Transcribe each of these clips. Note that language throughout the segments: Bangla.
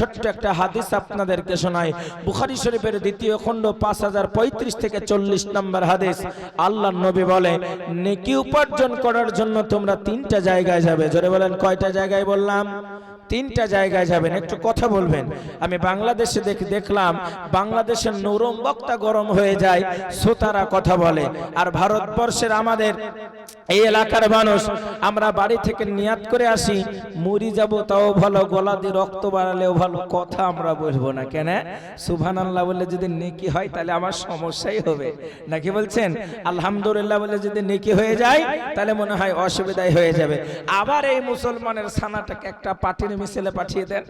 ছোট্ট একটা হাদিস আপনাদেরকে শোনাই। বুখারী শরীফের দ্বিতীয় খণ্ড পাঁচ হাজার পঁয়ত্রিশ থেকে চল্লিশ নম্বর হাদিস। আল্লাহ নবী বলে, নেকি উপার্জন করার জন্য তোমরা তিনটা জায়গায় যাবে। জোরে বলেন, কয়টা জায়গায় বললাম? তিনটা জায়গায় যাবেন, একটু কথা বলবেন। আমি বাংলাদেশে দেখ দেখলাম, বাংলাদেশের নরম বক্তা গরম হয়ে যায়, শ্রোতারা কথা বলে। আর ভারতবর্ষের আমাদের এই এলাকার মানুষ, আমরা বাড়ি থেকে নিয়াত করে আসি, মরি যাব তাও ভালো, গলা দিয়ে রক্ত বাড়ালেও ভালো, কথা আমরা বলব না, কেন? সুভান আল্লাহ বলে যদি নেকি হয় তাহলে আমার সমস্যাই হবে। নাকি বলছেন? আলহামদুলিল্লাহ বলে যদি নেকি হয়ে যায়, তাহলে মনে হয় অসুবিধাই হয়ে যাবে। আবার এই মুসলমানের ছানাটাকে একটা পাটির মিছিলে পাঠিয়ে দেন,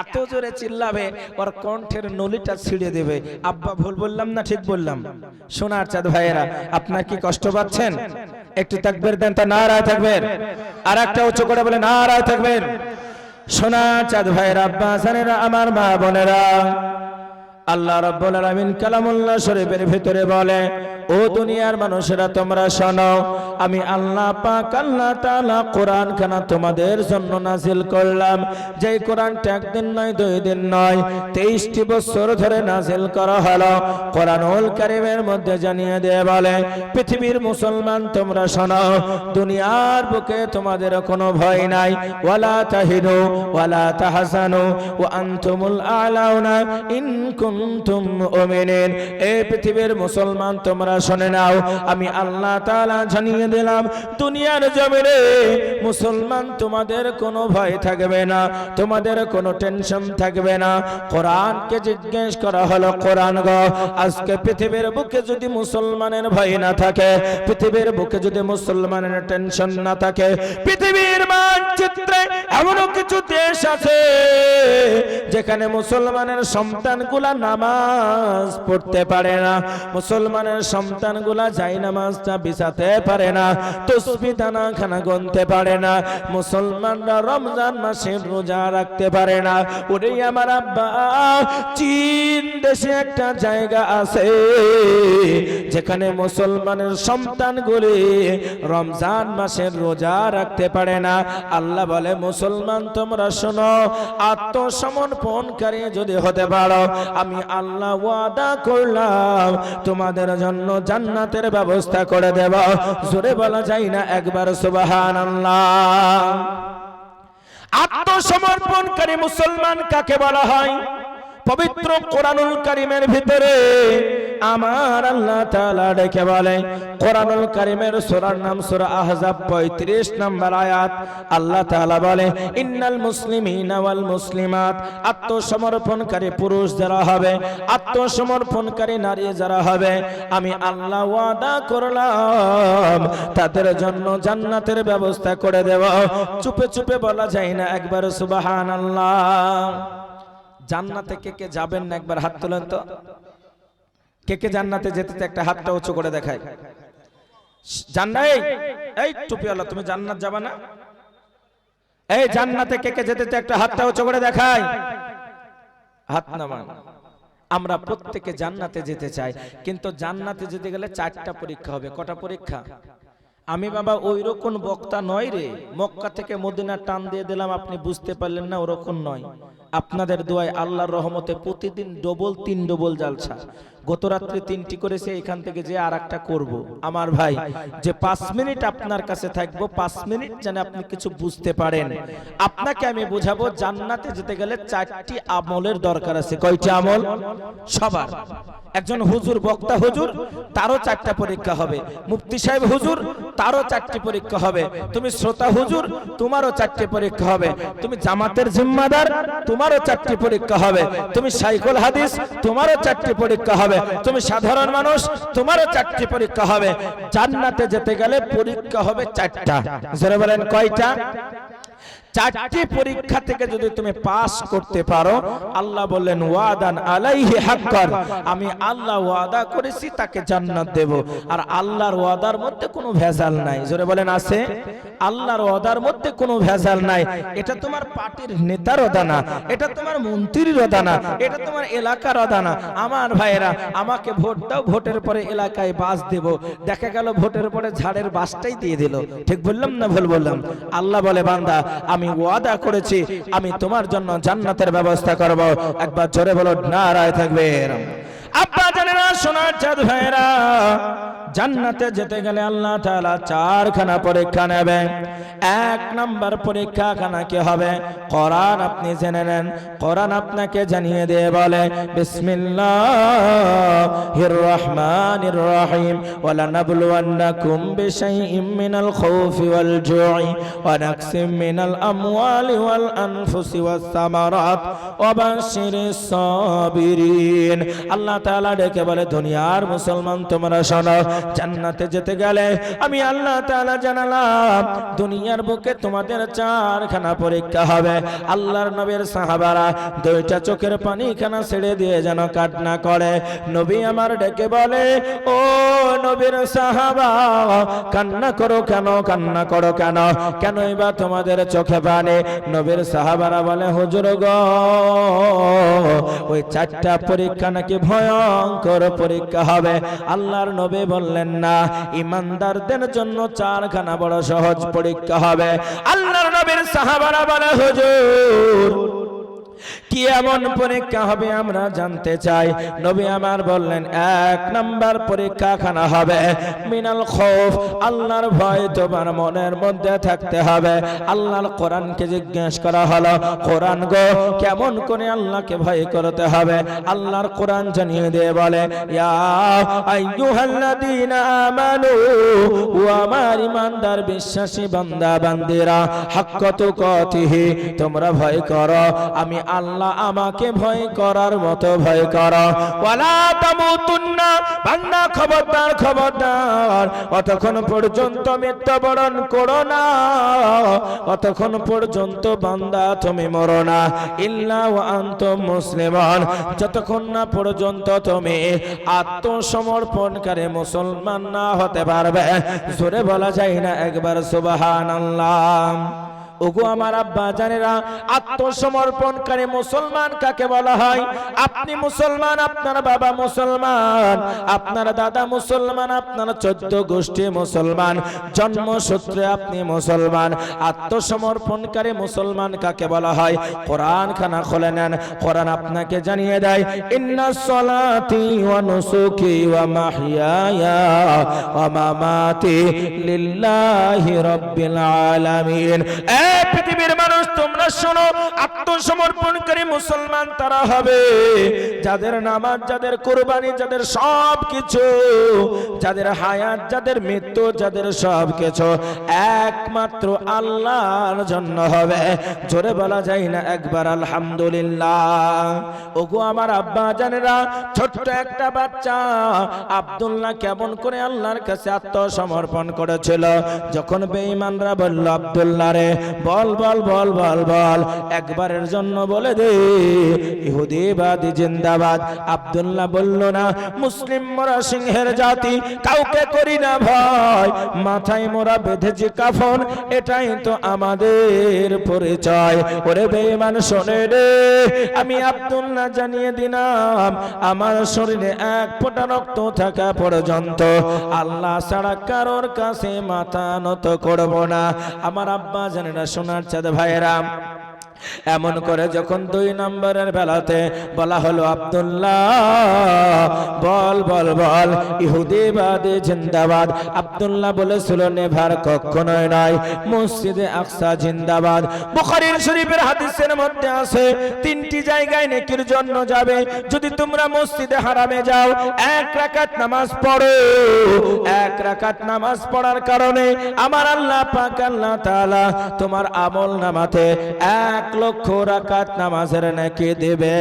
এত জোরে চিল্লাবে, ওর কণ্ঠের নলিটা ছিঁড়ে দেবে। আব্বা ভুল বললাম না ঠিক বললাম? সোনার চাঁদ ভাইয়েরা, আপনার কি কষ্ট পাচ্ছেন? একটু তাকবের দেন তা নারায় থাকবেন। আর একটা উচ্চ করে বলে নারায় থাকবেন। সোনা চাঁদ ভাইয়ের আব্বা আমার মা বোনেরা। আল্লাহ রাব্বুল আলামিন কালামুল্লাহ শরীফের ভিতরে বলে, ও দুনিয়ার মানুষেরা, তোমরা শোনো, আমি আল্লাহ পাক, আল্লাহ তাআলা কোরআন খানা তোমাদের জন্য নাজিল করলাম। যেই কোরআনটা একদিন নয়, দুই দিন নয়, তেইশটি বছর ধরে নাজিল করা হলো। কোরআনুল কারিমের মধ্যে জানিয়ে দিয়ে বলে, পৃথিবীর মুসলমান, তোমরা শোনো, দুনিয়ার বুকে তোমাদের কোনো ভয় নাই। ওয়ালা তাহিনু, ওয়ালা তাহসানু ওয়া আনতুমুল আলাউনা, ইন কুনতুম মুমিনিন। এই পৃথিবীর মুসলমান, তোমরা শুনে নাও, আমি আল্লাহ তাআলা জানিয়ে দিলাম, দুনিয়ার জমিনে মুসলমান তোমাদের কোনো ভয় থাকবে না, তোমাদের কোনো টেনশন থাকবে না। কোরআনকে জিজ্ঞেস করা হলো, কোরআন গো, আজকে পৃথিবীর বুকে যদি মুসলমানের ভয় না থাকে, পৃথিবীর বুকে যদি মুসলমানের টেনশন না থাকে, পৃথিবীর মানচিত্রে এমনও কিছু দেশ আছে, যেখানে মুসলমানের সন্তানগুলা নামাজ পড়তে পারে না। মুসলমানের সন্তানগুলা যাই নামাজটা বিছাতে পারে না, তসবি দানা খানা গনতে পারে না, মুসলমানরা রমজান মাসে রোজা রাখতে পারে না। ওরে আমার আব্বা, চীন দেশে একটা জায়গা আছে, যেখানে মুসলমানের সন্তানগুলি রমজান মাসের রোজা রাখতে পারে না। আল্লাহ বলে, মুসলমান, তোমরা শোনো, আত্মসমর্পণকারী যদি হতে পারো, আমি আল্লাহ ওয়াদা করলাম, তোমাদের জন্য জান্নাতের ব্যবস্থা করে দেব। জোরে বলা যায় না একবার সুবাহান আল্লাহ আত্মসমর্পণকারী মুসলমান কাকে বলা হয়? পবিত্র কোরআনুল কারিমের ভিতরে আমার আল্লাহ তাআলা ডেকে বলে, কোরআনুল কারিমের সূরার নাম সূরা আহজাব 35 নম্বর আয়াত। আল্লাহ তাআলা বলে, ইন্নাল মুসলিমিনা ওয়াল মুসলিমাত আত্মসমর্পণকারী পুরুষ যারা হবে, আত্মসমর্পণকারী নারী যারা হবে, আমি আল্লাহ ওয়াদা করলাম, তাদের জন্য জান্নাতের ব্যবস্থা করে দেব। চুপে চুপে বলা যায় না একবার সুবহানাল্লাহ। জান্নাতে কে কে যাবেন না, একবার হাত তোলেন তো। কে কে জান্নাতে যেতে একটা হাতটা উঁচু করে দেখায় জান্নাত, এই টুপিওয়ালা, তুমি জান্নাত যাবা না? এই জান্নাতে কে কে যেতে একটা হাতটা উঁচু করে দেখায় হাত নামান। আমরা প্রত্যেকে জান্নাতে যেতে চাই, কিন্তু জান্নাতে যেতে গেলে চারটা পরীক্ষা হবে। কটা পরীক্ষা? আমি বাবা ওই রকম বক্তা নয় রে। মক্কা থেকে মদিনা টান দিয়ে দিলাম, আপনি বুঝতে পারলেন না, ওরকম নয়। আপনাদের দোয়ায় আল্লাহর রহমতে প্রতিদিন ডবল তিন ডবল জালসা। গত রাত্রে তিনটি করেছে, এখান থেকে যে আর একটা করব। আমার ভাই, যে পাঁচ মিনিট আপনার কাছে থাকব, পাঁচ মিনিট যেন আপনি কিছু বুঝতে পারেন। আপনাকে আমি বুঝাবো, জান্নাতে যেতে গেলে চারটি আমলের দরকার আছে। কয়টি আমল? সবার। একজন হুজুর, বক্তা হুজুর, তারও চারটা পরীক্ষা হবে। মুফতি সাহেব হুজুর, তারও চারটি পরীক্ষা হবে। তুমি শ্রোতা হুজুর, তোমারও চারটি পরীক্ষা হবে। তুমি জামাতের জিম্মাদার, তোমারও চারটি পরীক্ষা হবে। তুমি সাইকুল হাদিস, তোমারও চারটি পরীক্ষা হবে। তুমি সাধারণ মানুষ, তোমারও চারটি পরীক্ষা হবে। জান্নাতে যেতে গেলে পরীক্ষা হবে চারটা। জোরে বলেন কয়টা? চারটি পরীক্ষা থেকে যদি তুমি পাস করতে পারো, আল্লাহ বললেন, ওয়াদান আলাইহি হাক্কান। আমি আল্লাহ ওয়াদা করেছি, তাকে জান্নাত দেব। আর আল্লাহর ওয়াদার মধ্যে কোনো ভেজাল নাই। জোরে বলেন, আছে? আল্লাহর ওয়াদার মধ্যে কোনো ভেজাল নাই। এটা তোমার পার্টির নেতার অদানা এটা তোমার মন্ত্রীর অদানা এটা তোমার এলাকার অদানা আমার ভাইয়েরা, আমাকে ভোট দাও, ভোটের পরে এলাকায় বাস দেব। দেখা গেল ভোটের পরে ঝাড়ের বাসটাই দিয়ে দিল। ঠিক বললাম না ভুল বললাম? আল্লাহ বলে, বান্দা, আমি আমি ওয়াদা করেছি, আমি তোমার জন্য জান্নাতের ব্যবস্থা করব। একবার জোরে বলো না রায় থাকবে আব্বা জানেরা, সোনার চাঁদ ভাইরা জান্নাতে যেতে গেলে আল্লাহ তাআলা চারখানা পরীক্ষা নেবে। এক নাম্বার পরীক্ষা খানা কি হবে? কোরআন আপনি জেনে নেন। কোরআন আপনাকে জানিয়ে দিয়ে বলে, বিসমিল্লাহির রহমানির রহিম। ওয়ালা নাবলুওয়ান্নাকুম বিশাইইম মিনাল খাউফি ওয়াল জুই ওয়া নাকসিম মিনাল আমওয়ালি ওয়াল আনফুসি ওয়াস সামারাত ওয়া বাশশিরিস সাবিরিন। আল্লাহ তাআলা ডেকে বলে, দুনিয়ার মুসলমান, তোমরা শোনো জান্নাতে যেতে গেলে আমি আল্লাহ তাআলা জানালাম, দুনিয়ার বুকে তোমাদের চারখানা পরীক্ষা হবে। আল্লাহর নবীর সাহাবারা দুইটা চোখের পানি খানা ছেড়ে দিয়ে যেন কান্না করে। নবী আমার ডেকে বলে, ও নবীর সাহাবা, কান্না করো কেন, কান্না করো কেন? কেন বা তোমাদের চোখে পানি? নবীর সাহাবারা বলে, হুজুর গো, ওই চারটা পরীক্ষা নাকি ভয়ঙ্কর পরীক্ষা হবে। আল্লাহর নবী বললেন না। ইমানদারদের জন্য চারখানা বড় সহজ পরীক্ষা হবে। আল্লাহর নবীর সাহাবারা বলে হুজুর কি এমন পরীক্ষা হবে আমরা জানতে চাই। নবী আমার বললেন, এক নাম্বার পরীক্ষা খানা হবে মিনাল খৌফ। আল্লাহর ভয় তোমার মনের মধ্যে থাকতে হবে। আল্লাহর কোরআনকে জিজ্ঞেস করা হলো, কোরআন গো, কেমন করে আল্লাহকে ভয় করতে হবে? আল্লাহর কোরআন জানিয়ে দিয়ে বলে আমানু ও আমার ইমানদার বিশ্বাসী বান্দা বান্দিরা হাক্ক তুকাতিহি, তোমরা ভয় করো, আমি আল্লাহ আমাকে ভয় করার মতো ভয় করো। ওয়ালা তামুতুন্না বান্দা খবরদার খবরদার, অতক্ষণ পর্যন্ত মৃত্যুবরণ করো না। অতক্ষণ পর্যন্ত বান্দা তুমি মরো না। ইল্লা ওয়া আনতুম মুসলিমান যতক্ষণ না পর্যন্ত তুমি আত্মসমর্পণকারী মুসলমান না হতে পারবে। জোরে বলা যায় না একবার, সুবহানাল্লাহ। ওগো আমার আব্বা, জানেরা আত্মসমর্পণকারী মুসলমান কাকে বলা হয়? আপনি মুসলমান, আপনার বাবা মুসলমান, আপনার দাদা মুসলমান, আপনার চোদ্দ গোষ্ঠী মুসলমান, জন্মসূত্রে আপনি মুসলমান। আত্মসমর্পণকারী মুসলমান কাকে বলা হয়? কোরআন খানা খোলে নেন। কোরআন আপনাকে জানিয়ে দেয়, ইন্না সলাতি ওয়া নুসুকি ওয়া মাহইয়ায়া ওয়া মামাতি লিল্লাহি রাব্বিল আলামিন। এ পৃথিবীর মানুষ, তোমরা শোনো, আত্মসমর্পণকারী মুসলমান তারা হবে। যাদের নামাজ, যাদের কোরবানি, যাদের সব কিছু যাদের হায়াত, যাদের মৃত্যু, যাদের সব কিছু একমাত্র আল্লাহর জন্য হবে। জোরে বলা যায় না একবার, আলহামদুলিল্লাহ। ওগো আমার আব্বা জানেরা, ছোট্ট একটা বাচ্চা, আব্দুল্লাহ কেমন করে আল্লাহর কাছে আত্মসমর্পণ করেছিল? যখন বেঈমানরা বলল, আব্দুল্লাহ রে বল বল বল বল বল। একবারের জন্য বলে দে ইহুদিবাদী জিন্দাবাদ। আব্দুল্লাহ বলল, না, মুসলিম মোরা সিংহের জাতি, কাউকে করি না ভয়। মাথায় মোরা বেঁধেছি কাফন, এটাই তো আমাদের পরিচয়। ওরে বেঈমান, শোনে রে, আমি আব্দুল্লাহ জানিয়ে দিলাম, আমার শরীরে এক ফোঁটা রক্ত থাকা পর্যন্ত। আল্লাহ ছাড়া কারোর কাছে মাথা নত করব না। আমার আব্বা জানে না সোনার চাঁদ ভাইরা এমন করে যখন দুই নম্বরের বেলাতে বলা হলো আব্দুল্লাহ বল বল বল ইহুদিবাদী জিন্দাবাদ। আব্দুল্লাহ বলেছিল নেভার কখনোই নয় মসজিদে আকসা জিন্দাবাদ। বুখারীর শরীফের হাদিসের মধ্যে আছে তিনটি জায়গায় নেকির জন্য যাবে যদি তোমরা মসজিদে হারামে যাও এক রাকাত নামাজ পড়ো। এক রাকাত নামাজ পড়ার কারণে আমার আল্লাহ পাক আল্লাহ তাআলা তোমার আমল নামাতে এক লক্ষ রাকাত নামাজের নাকি দেবে।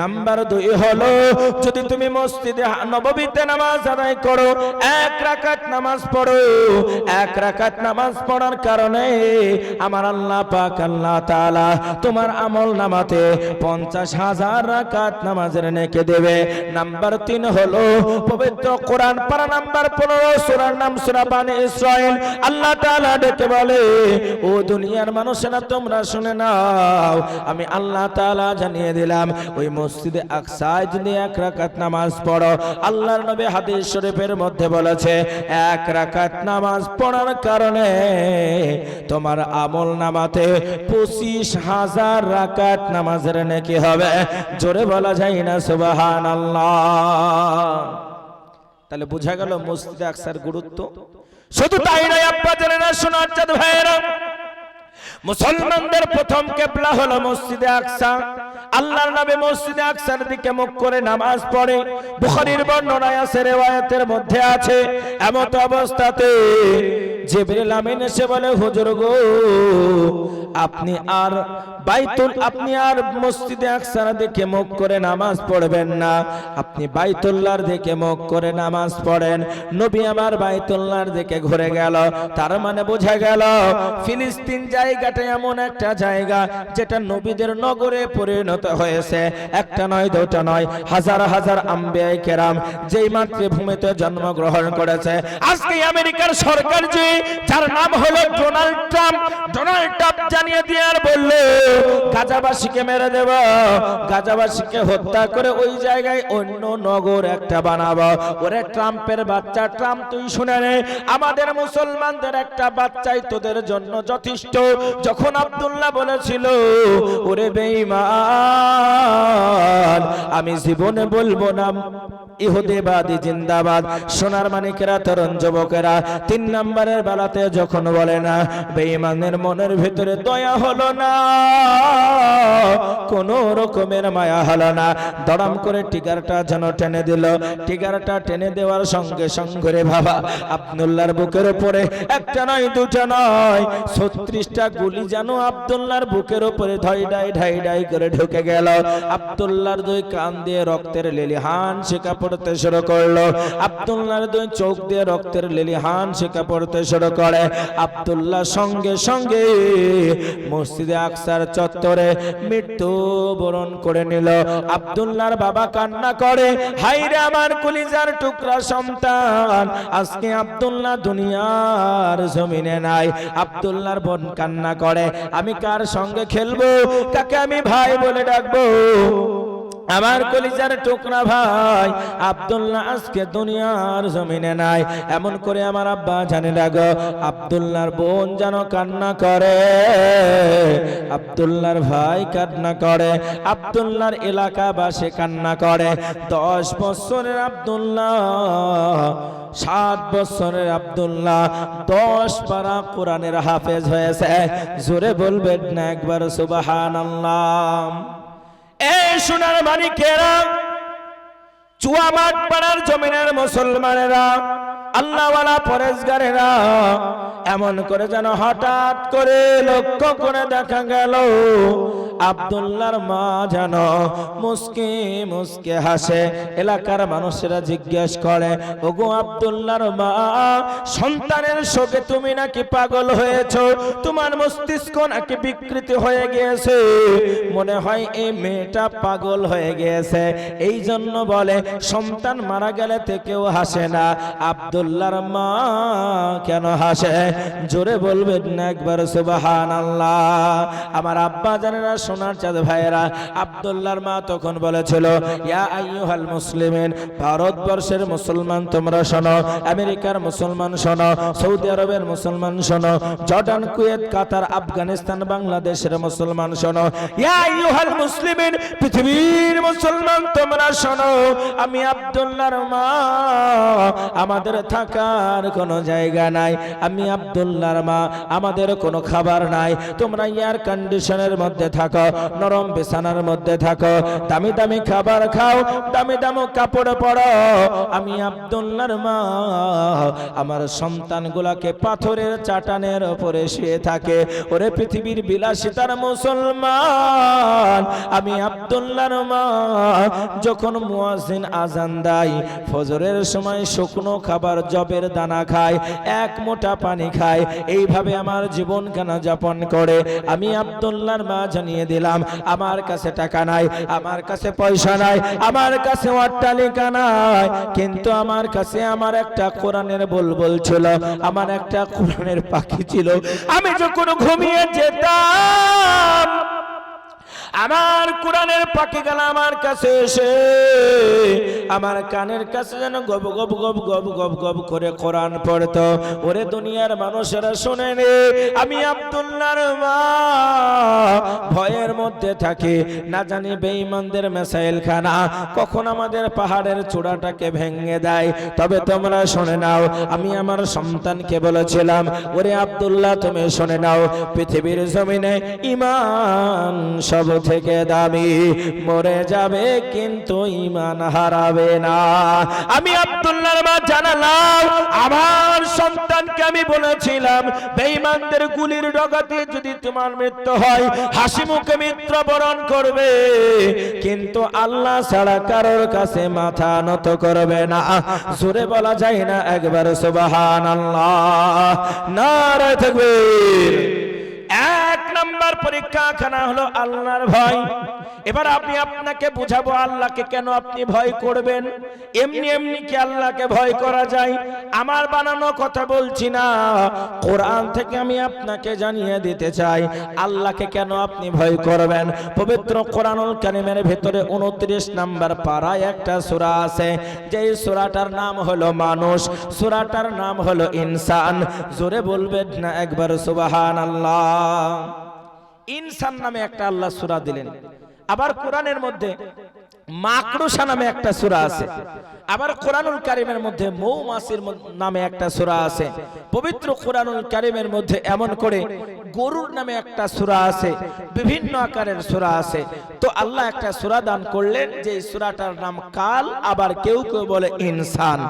নাম্বার দুই হলো, যদি তুমি মসজিদে নববীতে নামাজ আদায় করো, এক রাকাত নামাজ পড়ো। এক রাকাত নামাজ পড়ার কারণে আমার আল্লাহ পাক, আল্লাহ তোমার আমল নামাতে পঞ্চাশ হাজার রাকাত নামাজের নেকে দেবে। নাম্বার তিন হলো, পবিত্র কোরআন পারা নাম্বার পনেরো, সুরার নাম সুরা বানি ইসরাইল। আল্লাহ তাআলা ডেকে বলে, ও দুনিয়ার মানুষেরা, তোমরা শুনে নাও। আমি আল্লাহ তাআলা জানিয়ে দিলাম, ওই মসজিদে আকসায় যদি এক রাকাত নামাজ পড়ো, আল্লাহর নবী হাদিস শরীফের মধ্যে বলেছে, এক রাকাত নামাজ পড়ার কারণে তোমার আমল নামাতে পঁচিশ হাজার রাকাত নামাজের নাকি হবে। জোরে বলা যায় না সুবাহান তাহলে বোঝা গেল মসজিদে আকসার গুরুত্ব? শুধু তাই নয়, আব্বা জেনেরা শোনার চাঁদ ভাইয়েরা মুসলমানদের প্রথম কেবলা হলো মসজিদে আকসা। আল্লাহর নামে মসজিদে আকসার দিকে মুখ করে নামাজ পড়ে। বুখারীর বর্ণনায় আছে, রেওয়ায়াতের মধ্যে আছে, এমত অবস্থাতে জিবরিল আমিন এসে বলে, হুজুর গো, আপনি আর বাইতুল, আপনি আর মসজিদে দিকে মুখ করে নামাজ পড়বেন না। আপনি দিকে মুখ করে নামাজ পড়েন। নবী আমার দিকে ঘুরে গেল। তার মানে বোঝা গেল, ফিলিস্তিন জায়গাটা এমন একটা জায়গা যেটা নবীদের নগরে পরিণত হয়েছে। একটা নয়, দুটা নয়, হাজার হাজার আম্বিয়াই কেরাম যেই মাতৃভূমিতে জন্মগ্রহণ করেছে। আজকে আমেরিকার সরকার যে যার নাম হলো ডোনাল্ড ট্রাম্প। ডোনাল্ড ট্রাম্প জানিয়ে দিয়ে আর বলল, গাজাবাসীকে মেরে দেব, গাজাবাসীকে হত্যা করে ওই জায়গায় অন্য নগর একটা বানাবো। ওরে ট্রাম্পের বাচ্চা, ট্রাম্প, তুই শুনে নে। আমাদের মুসলমানদের একটা বাচ্চাই তোদের জন্য যথেষ্ট। যখন আব্দুল্লাহ বলেছিল, ওরে বেঈমান, আমি জীবনে বলব না ইহুদিবাদী জিন্দাবাদ। সোনার মানিকেরা, তরুণ যুবকেরা, তিন নম্বরের বেলাতে যখন বলে না, বেঈমানের মনের ভিতরে দয়া হলো না, কোন রকমের মায়া হলো না। দড়াম করে টিগারটা যেন টেনে দিল। টিগারটা টেনে দেওয়ার সঙ্গে সঙ্গে বাবা, আব্দুল্লাহর বুকের উপরে একটা নয়, দুটা নয়, ছত্রিশটা গুলি যেন আব্দুল্লাহর বুকের উপরে ধই ডাই, ঢাই ডাই করে ঢুকে গেল। আব্দুল্লাহর দুই কান দিয়ে রক্তের লিলি হান শেখা পড়তে শুরু করল। আব্দুল্লাহর দুই চোখ দিয়ে রক্তের লিলি হান শেখা পড়তে শুরু করে। আব্দুল্লাহ সঙ্গে সঙ্গে মসজিদে আকসার চত্বরে মৃত্যু বরণ করে নিল। আব্দুল্লাহর বাবা কান্না করে হাইরে আমার কলিজার টুকরা সন্তান, আজকে আব্দুল্লাহ দুনিয়ার জমিনে নাই। আব্দুল্লাহর বোন কান্না করে, আমি কার সঙ্গে খেলব? কাকে আমি ভাই বলে ডাকবো? আমার কলিজার টুকরা ভাই, আব্দুল্লাহ আজকে দুনিয়ার জমিনে নাই। এমন করে আমার আব্বা জানে লাগো আব্দুল্লাহর বোন যেন কান্না করে, আব্দুল্লাহর ভাই কান্না করে, আব্দুল্লাহর এলাকাবাসী কান্না করে। দশ বছরের আব্দুল্লাহ, সাত বছরের আব্দুল্লাহ, দশ পারা কোরআনের হাফেজ হয়েছে। জোরে বলবেন না একবার সুবাহান এই সোনার চুয়া চুয়ামাট পাড়ার জমিনের মুসলমানেরা, আল্লাহওয়ালা পরেশগারেরা, এমন করে যেন হঠাৎ করে লক্ষ্য করে দেখা গেল আব্দুল্লাহর মা যেন মুসকে মুসকে হাসে, এলাকার মানুষেরা জিজ্ঞেস করে, ওগো আব্দুল্লাহর মা, সন্তানের শোকে তুমি নাকি পাগল হয়েছ? তোমার মস্তিষ্ক নাকি বিকৃতি হয়ে গিয়েছে? মনে হয় এই মেয়েটা পাগল হয়ে গিয়েছে। এই জন্য বলে, সন্তান মারা গেলে থেকেও হাসে না। আব্দুল্লাহর মা কেন হাসে? জোরে বলবেন না একবার সুবাহান আল্লাহ আমার আব্বা জানেরা সোনার চাঁদ ভাইয়েরা, আব্দুল্লাহর মা তখন বলেছিল, ইয়া আইয়ুহাল মুসলিমিন, ভারতবর্ষের মুসলমান তোমরা শোনো, আমেরিকার মুসলমান শোনো, সৌদি আরবের মুসলমান শোনো, জর্ডান, কুয়েত, কাতার, আফগানিস্তান, বাংলাদেশের মুসলমান শোনো, ইয়া আইয়ুহাল মুসলিমিন, পৃথিবীর মুসলমান তোমরা শোনো, আমি আব্দুল্লাহর মা, আমাদের থাকার কোনো জায়গা নাই, আমি আব্দুল্লাহর মা, আমাদের কোনো খাবার নাই, তোমরা এয়ার কন্ডিশনের মধ্যে থাকো নরম বিছানার মধ্যে থাকো, দামি দামি খাবার খাও, দামি দামি কাপড় পরো। আমি আব্দুল্লাহর মা, আমার সন্তানগুলাকে পাথরের চাটানের ওপরে শুয়ে থাকে। ওরে পৃথিবীর বিলাসিতার মুসলমান, আমি আব্দুল্লাহর মা, যখন মুয়াজিন আজান দেয়, ফজরের সময় শুকনো খাবার জবের দানা খায়, এক মোটা পানি খায়, এইভাবে আমার জীবন কেন যাপন করে? আমি আব্দুল্লাহর মা জানিয়ে দিলাম। আমার কাছে টাকা নাই, আমার কাছে পয়সা নাই, আমার কাছে অট্টালিকা নাই। কিন্তু আমার কাছে আমার একটা কোরআনের বলবল ছিল, আমার একটা কোরআনের পাখি ছিল। আমি যখন ঘুমিয়ে যেতাম আমার কোরআনের পাখি গেল আমার কাছে এসে, আমার কানের কাছে যেন গব গব গব গব গব গব করে কোরআন পড়তো। ওরে দুনিয়ার মানুষেরা শুনে রে, আমি আব্দুল্লাহর মা। ভয়ের মধ্যে থাকি, না জানি বেঈমানদের মেসাইল খানা কখন আমাদের পাহাড়ের চূড়াটাকে ভেঙে দেয়। তবে তোমরা শুনে নাও, আমি আমার সন্তানকে বলেছিলাম, ওরে আব্দুল্লাহ তুমি শুনে নাও, পৃথিবীর জমিনে ইমান সব থেকে দামি, মরে যাবে কিন্তু ইমান হারাবে না। আমি আব্দুল্লাহর মা জানালাম, আমার সন্তানকে আমি বলেছিলাম, বেঈমানদের গুলির ডগাতে যদি তোমার মৃত্যু হয়, হাসি মুখে মৃত্যুবরণ করবে, কিন্তু আল্লাহ ছাড়া কারোর কাছে মাথা নত করবে না। জোরে বলা যায় না একবার সুবাহান আল্লাহ নারায় থাকবীর এক নাম্বার পরীক্ষা খানা হলো আল্লাহর ভয়। এবার আমি আপনাকে বুঝাবো, আল্লাহকে কেন আপনি ভয় করবেন? এমনি এমনি কি আল্লাহকে ভয় করা যায়? আমার বানানো কথা বলছি না। কোরআন থেকে আমি আপনাকে জানিয়ে দিতে চাই, আল্লাহকে কেন আপনি ভয় করবেন? পবিত্র কোরআনুল কারিমের ভেতরে উনত্রিশ নাম্বার পাড়ায় একটা সূরা আছে, যেই সূরাটার নাম হলো মানুষ, সূরাটার নাম হলো ইনসান। জোরে বলবেন না একবার, সুবহানাল্লাহ। ইনসান নামে একটা আল্লাহ সুরা দিলেন। আবার কোরআনের মধ্যে মাকড়সা নামে একটা সুরা আছে। আবার কোরআনুল কারিমের মধ্যে মৌমাসির নামে একটা সুরা আছে। পবিত্র কোরআনুল কারিমের মধ্যে এমন করে গরুর নামে একটা সূরা আছে, বিভিন্ন আকারের সূরা আছে। তো আল্লাহ একটা সুরা দান করলেন যে সূরাটার নাম কাল, আবার কেউ কেউ বলে ইনসান।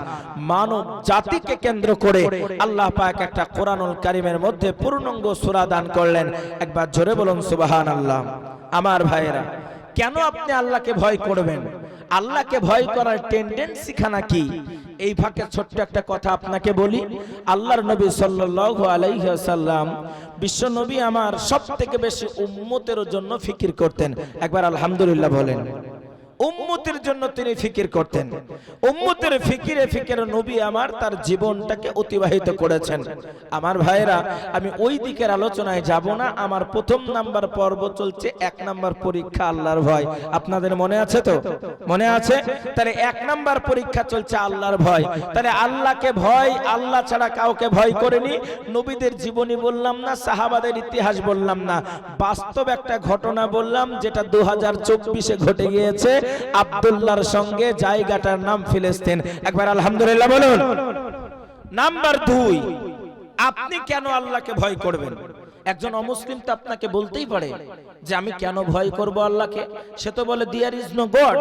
মানব জাতিকে কেন্দ্র করে আল্লাহ পাক একটা কোরআনুল কারিমের মধ্যে পূর্ণাঙ্গ সূরা দান করলেন। একবার জোরে বলুন সুবাহান সুবহানাল্লাহ। আমার ভাইয়েরা, কেন আপনি আল্লাহকে ভয় করবেন? আল্লাহকে ভয় করার টেন্ডেন্সি খানা কি? এই ফাঁকে ছোট্ট একটা কথা আপনাকে বলি। আল্লাহর নবী সাল্লাল্লাহু আলাইহি ওয়াসাল্লাম বিশ্ব নবী আমার সবথেকে বেশি উম্মতের জন্য ফিকির করতেন। একবার আলহামদুলিল্লাহ বলেন। উম্মতের জন্য তিনি ফিকির করতেন। উম্মতের ফিকিরে ফিকিরে নবী আমার তার জীবনটাকে অতিবাহিত করেছেন। আমার ভাইরা আমি ওই দিকের আলোচনায় যাব না। আমার প্রথম নাম্বার পর্ব চলছে এক নাম্বার পরীক্ষা, আল্লাহর ভয়। আপনাদের মনে আছে তো? মনে আছে? তাহলে এক নাম্বার পরীক্ষা চলছে আল্লাহর ভয়। তাহলে আল্লাহকে ভয়, আল্লাহ ছাড়া কাউকে ভয় করেনি। নবীদের জীবনী বললাম না, সাহাবাদের ইতিহাস বললাম না। বাস্তব একটা ঘটনা বললাম, যেটা দু হাজার চব্বিশে ঘটে গিয়েছে। আব্দুল্লাহর সঙ্গে জায়গাটার নাম ফিলিস্তিন। একবার আলহামদুলিল্লাহ বলুন। নাম্বার দুই, আপনি কেন আল্লাহকে ভয় করবেন? একজন অমুসলিম তো আপনাকে বলতেই পারে যে আমি কেন ভয় করব আল্লাহকে? সে তো বলে দিয়ার ইজ নো গড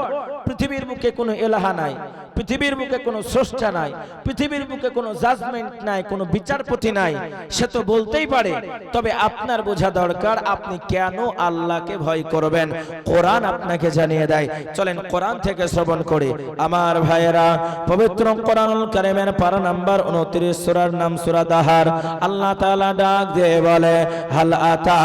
পৃথিবীর মুখে কোনো এলাহা নাই। পৃথিবীর বুকে কোনো স্রষ্টা নাই, পৃথিবীর বুকে কোনো জাজমেন্ট নাই, কোনো বিচারপতি নাই, সে তো বলতেই পারে। তবে আপনার বোঝা দরকার, আপনি কেন আল্লাহকে ভয় করবেন? কোরআন আপনাকে জানিয়ে দেয়। চলেন কোরআন থেকে শ্রবণ করি। আমার ভাইয়েরা, পবিত্র কোরআনুল কারিমের পারা নাম্বার 29 সূরার নাম সূরা দাহার। আল্লাহ তাআলা ডাক দিয়ে বলে, হাল আতা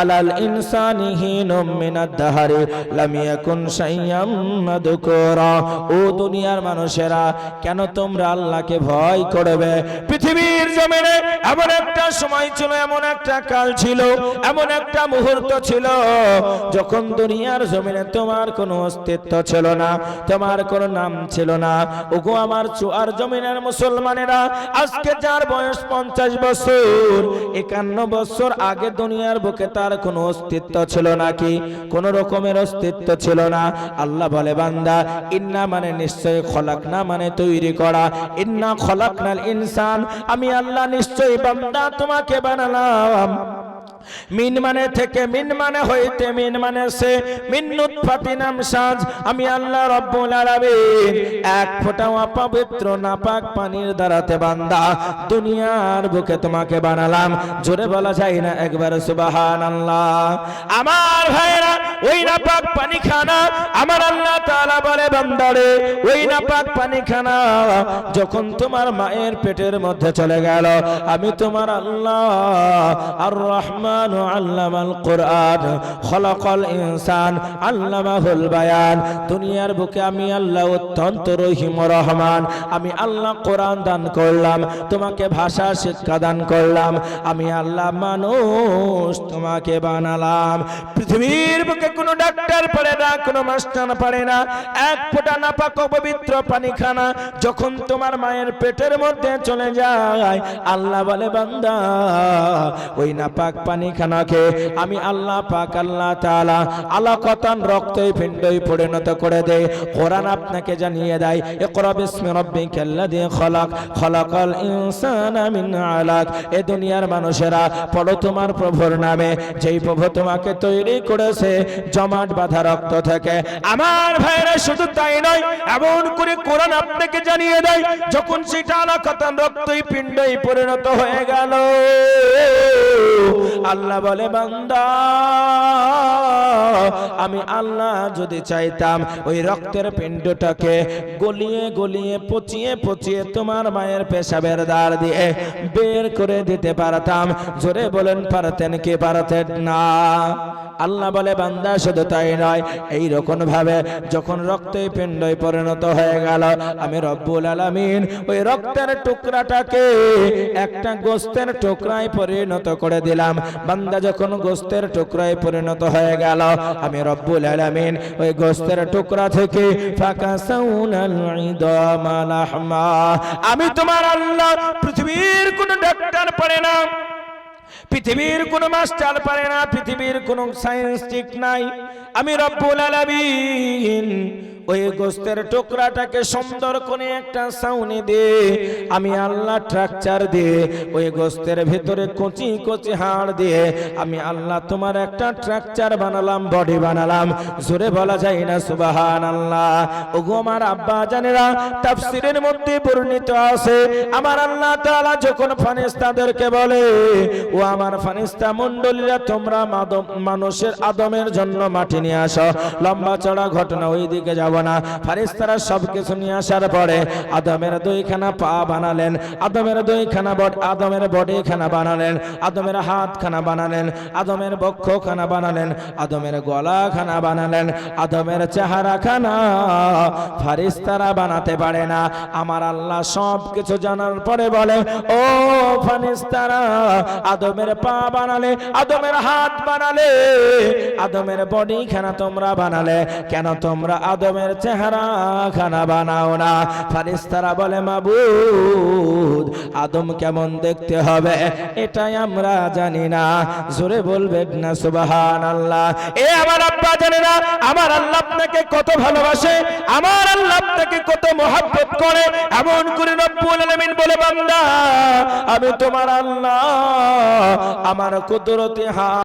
আলাল ইনসানি হিনুম মিনাদ দাহারি, লাম ইয়াকুন শাইয়াম মাদকুরা। ও দুনিয়ার মানুষেরা, কেন তোমরা আল্লাহকে ভয় করবে? পৃথিবীর জমিনে এমন একটা সময় ছিল, এমন একটা কাল ছিল, এমন একটা মুহূর্ত ছিল, যখন দুনিয়ার জমিনে তোমার কোনো অস্তিত্ব ছিল না, তোমার কোনো নাম ছিল না। ওগো আমার চুয়ার জমিনের মুসলমানেরা, আজকে যার বয়স পঞ্চাশ বছর, একান্ন বছর আগে দুনিয়ার বুকে তার কোনো অস্তিত্ব ছিল নাকি? কোন রকমের অস্তিত্ব ছিল না। আল্লাহ বলে, বান্দা, ইন্না মানে নিশ্চয় খলাক। না মানে তৈরি করা। ইন্না খলাকনাল ইনসান। আমি আল্লাহ নিশ্চয়ই বান্দা তোমাকে বানালাম। মিন মানে থেকে মিন মানে হইতে মিন মানে সে মিন নুতফাতি নাম সাজ। আমি আল্লাহ রব্বুল আলামিন এক ফোঁটাও অপবিত্র, নাপাক পানির দ্বারাতে বান্দা দুনিয়ার বুকে তোমাকে বানালাম। জোরে বলা যায় না একবার, সুবহানাল্লাহ। আমার ভাইরা ওই নাপাক পানি খানা আমার আল্লাহ তাআলা বলে বান্দারে, ওই নাপাক পানিখানা যখন তোমার মায়ের পেটের মধ্যে চলে গেল, আমি তোমার আল্লাহ আর রহমান আল্লামাল কোরআন খলাকল ইনসান আল্লামাহুল বায়ান দুনিয়ার বুকে আমি আল্লাহ অত্যন্ত রহিম রহমান। আমি আল্লাহ কোরআন দান করলাম, তোমাকে ভাষা, শিক্ষা দান করলাম। আমি আল্লাহ মানুষ তোমাকে বানালাম। পৃথিবীর বুকে কোনো ডাক্তার পারে না, কোনো মাস্টার পারে না। এক ফোঁটা নাপাক পবিত্র পানি খানা যখন তোমার মায়ের পেটের মধ্যে চলে যায়, আল্লাহ বলে, বান্দা, ওই নাপাক পানি খানাকে আমি আল্লাহ পাক, আল্লাহ তাআলা আলাকতান রক্তই, পিণ্ডই পরিণত করে দেয়। কোরআন আপনাকে জানিয়ে দেয়, ইকরা বিসমি রাব্বিকাল্লাযী খলাক, খলাকাল ইনসানা মিন আলাক। এ দুনিয়ার মানুষেরা পড়ো তোমার প্রভুর নামে, যেই প্রভু তোমাকে তৈরি করেছে, জমাট বাঁধা রক্ত থেকে। আমার ভাইরা, শুধু তাই নয়, এমন করে কোরআন আপনাকে জানিয়ে দেয়, যখন সেটা আলাকাতান রক্তই, পিণ্ডই পরিণত হয়ে গেল। আল্লাহ বলে, বান্দা, আমি আল্লাহ যদি চাইতাম ওই রক্তের পিণ্ডটাকে গলিয়ে গলিয়ে পচিয়ে পচিয়ে তোমার মায়ের পেশাবের দ্বার দিয়ে বের করে দিতে পারতাম। জোরে বলেন, পারতেন কি পারতেন না? আল্লাহ বলে, বান্দা, শুধু তাই নয় এই রকম ভাবে যখন রক্তে পিণ্ডই পরিণত হয়ে গেল, আমি রব্বুল আলামিন ওই রক্তের টুকরাটাকে একটা গোস্তের টুকরায় পরিণত করে দিলাম। বান্দা, যখন গোস্তের টুকরায় পরিণত হয়ে গেল, আমি রব্বুল আলামিন ওই গোস্তের টুকরা থেকে ফাঁকা আমি তোমার আল্লাহ পৃথিবীর কোন ডাক্তার পড়ে না। পৃথিবীর কোন মাস্টার পারে না পৃথিবীর কোন সায়েন্স ঠিক নাই। আমি রব্বুল আলামিন ওই গোস্তের টুকরাটাকে সুন্দর করে একটা সাউনি দিয়ে আমি আল্লাহ ট্রাকচার দিয়ে ওই গোস্তের ভিতরে কচি কচি হাড় দিয়ে আমি আল্লাহ তোমার একটা ট্রাকচার বানালাম, বডি বানালাম। জোরে বলা যায় না সুবাহান আল্লাহ ওগো আমার আব্বা জানেরা, তাফসিরের মধ্যে বর্ণিত আছে, আমার আল্লাহ তাআলা যখন ফানিস্তাদেরকে বলে, ও আমার ফানিস্তা মণ্ডলীরা, তোমরা মাদম, মানুষের আদমের জন্য মাটি নিয়ে আসো। লম্বা চড়া ঘটনা ওই দিকে যাব না। ফারিস্তারা সব কিছু নিয়ে আসার পরে আদমের দুইখানা পা বানালেন। আদমের দুইখানা বড আদমের বডি খানা বানালেন। আদমের হাত খানা বানালেন। আদমের বক্ষ খানা বানালেন। আদমের গলা খানা বানালেন। আদমের চেহারা খানা ফারিস্তারা বানাতে পারে না। আমার আল্লাহ সব কিছু জানার পরে বলে, ও ফারিস্তারা আদমের পা বানালে, আদমের হাত বানালে, আদমের বডি খানা তোমরা বানালে। কেন তোমরা আদমের চেহারা খানা বানাও না। ফারিস্তারা বলে, মাবুদ, আদম কেমন দেখতে হবে? এটাই আমরা জানি না। জোরে বলবেন না সুবাহান আল্লাহ এ আমার আব্বা জানে না, আমার আল্লাহ আপনাকে কত ভালোবাসে, আমার আল্লাহ আপনাকে কত মহাব্বত করে। এমন করে রব্বুল আলামিন বলে, বান্দা, আমি তোমার আল্লাহ, আমার কুদরতি হা